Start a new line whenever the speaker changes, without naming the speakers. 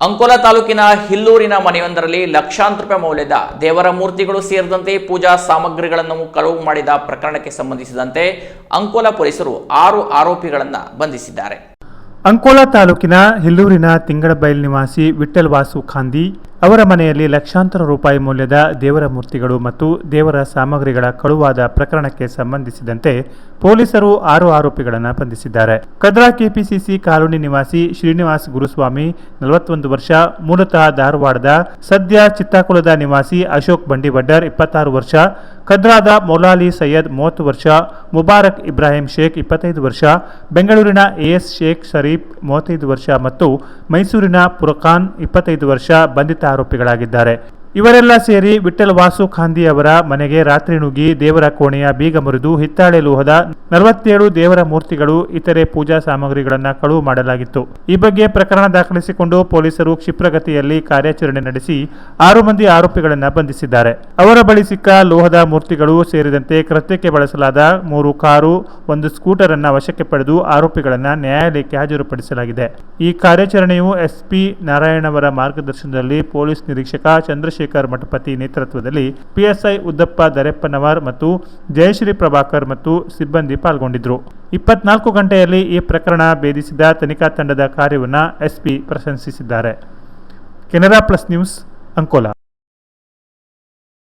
ಅಂಕೋಲಾ ತಾಲೂಕಿನ ಹಿಲ್ಲೂರಿನ ಮನೆಯೊಂದರಲ್ಲಿ ಲಕ್ಷಾಂತರ ರೂಪಾಯಿ ಮೌಲ್ಯದ ದೇವರ ಮೂರ್ತಿಗಳು ಸೇರಿದಂತೆ ಪೂಜಾ ಸಾಮಗ್ರಿಗಳನ್ನು ಕಳವು ಮಾಡಿದ ಪ್ರಕರಣಕ್ಕೆ ಸಂಬಂಧಿಸಿದಂತೆ ಅಂಕೋಲಾ ಪೊಲೀಸರು ಆರು ಆರೋಪಿಗಳನ್ನು ಬಂಧಿಸಿದ್ದಾರೆ.
ಅಂಕೋಲಾ ತಾಲೂಕಿನ ಹಿಲ್ಲೂರಿನ ತಿಂಗಳಬೈಲ್ ನಿವಾಸಿ ವಿಠಲ್ ವಾಸು ಖಾಂದಿ ಅವರ ಮನೆಯಲ್ಲಿ ಲಕ್ಷಾಂತರ ರೂಪಾಯಿ ಮೌಲ್ಯದ ದೇವರ ಮೂರ್ತಿಗಳು ಮತ್ತು ದೇವರ ಸಾಮಗ್ರಿಗಳ ಕಳುವಾದ ಪ್ರಕರಣಕ್ಕೆ ಸಂಬಂಧಿಸಿದಂತೆ ಪೊಲೀಸರು ಆರು ಆರೋಪಿಗಳನ್ನು ಬಂಧಿಸಿದ್ದಾರೆ. ಕದ್ರಾ ಕೆಪಿಸಿಸಿ ಕಾಲೋನಿ ನಿವಾಸಿ ಶ್ರೀನಿವಾಸ್ ಗುರುಸ್ವಾಮಿ, ನಲವತ್ತೊಂದು ವರ್ಷ, ಮೂಲತಃ ಧಾರವಾಡದ ಸದ್ಯ ಚಿತ್ತಾಕುಳದ ನಿವಾಸಿ ಅಶೋಕ್ ಬಂಡಿವಡ್ಡರ್, ಇಪ್ಪತ್ತಾರು ವರ್ಷ, ಕದ್ರಾದ ಮೊಲಾಲಿ ಸೈಯದ್, ಮೂವತ್ತು ವರ್ಷ, ಮುಬಾರಕ್ ಇಬ್ರಾಹಿಂ ಶೇಖ್, ಇಪ್ಪತ್ತೈದು ವರ್ಷ, ಬೆಂಗಳೂರಿನ ಎಎಸ್ ಶೇಖ್ ಶರೀಫ್, ಮೂವತ್ತೈದು ವರ್ಷ ಮತ್ತು ಮೈಸೂರಿನ ಪುರಖಾನ್, ಇಪ್ಪತ್ತೈದು ವರ್ಷ, ಬಂಧಿತ ಆರೋಪಿಗಳಾಗಿದ್ದಾರೆ. ಇವರೆಲ್ಲ ಸೇರಿ ವಿಠ್ಠಲ್ ವಾಸು ಖಾಂದಿ ಅವರ ಮನೆಗೆ ರಾತ್ರಿ ನುಗ್ಗಿ ದೇವರ ಕೋಣೆಯ ಬೀಗ ಮುರಿದು ಹಿತ್ತಾಳೆ ಲೋಹದ ನಲವತ್ತೇಳು ದೇವರ ಮೂರ್ತಿಗಳು ಇತರೆ ಪೂಜಾ ಸಾಮಗ್ರಿಗಳನ್ನು ಕಳುವು ಮಾಡಲಾಗಿತ್ತು. ಈ ಬಗ್ಗೆ ಪ್ರಕರಣ ದಾಖಲಿಸಿಕೊಂಡು ಪೊಲೀಸರು ಕ್ಷಿಪ್ರಗತಿಯಲ್ಲಿ ಕಾರ್ಯಾಚರಣೆ ನಡೆಸಿ ಆರು ಮಂದಿ ಆರೋಪಿಗಳನ್ನು ಬಂಧಿಸಿದ್ದಾರೆ. ಅವರ ಬಳಿ ಸಿಕ್ಕ ಲೋಹದ ಮೂರ್ತಿಗಳು ಸೇರಿದಂತೆ ಕೃತ್ಯಕ್ಕೆ ಬಳಸಲಾದ ಮೂರು ಕಾರು, ಒಂದು ಸ್ಕೂಟರ್ ಅನ್ನ ವಶಕ್ಕೆ ಪಡೆದು ಆರೋಪಿಗಳನ್ನು ನ್ಯಾಯಾಲಯಕ್ಕೆ ಹಾಜರುಪಡಿಸಲಾಗಿದೆ. ಈ ಕಾರ್ಯಾಚರಣೆಯು ಎಸ್ಪಿ ನಾರಾಯಣವರ ಮಾರ್ಗದರ್ಶನದಲ್ಲಿ ಪೊಲೀಸ್ ನಿರೀಕ್ಷಕ ಚಂದ್ರಶೇಖರ್ ಮಠಪತಿ ನೇತೃತ್ವದಲ್ಲಿ ಪಿಎಸ್ಐ ಉದ್ದಪ್ಪ ದರೆಪ್ಪನವರ್ ಮತ್ತು ಜಯಶ್ರೀ ಪ್ರಭಾಕರ್ ಮತ್ತು ಸಿಬ್ಬಂದಿ ಪಾಲ್ಗೊಂಡಿದ್ದರು ಇಪ್ಪತ್ನಾಲ್ಕು ಗಂಟೆಯಲ್ಲಿ ಈ ಪ್ರಕರಣ ಭೇದಿಸಿದ ತನಿಖಾ ತಂಡದ ಕಾರ್ಯವನ್ನು ಎಸ್ಪಿ ಪ್ರಶಂಸಿಸಿದ್ದಾರೆ. Canara plus news Ankola.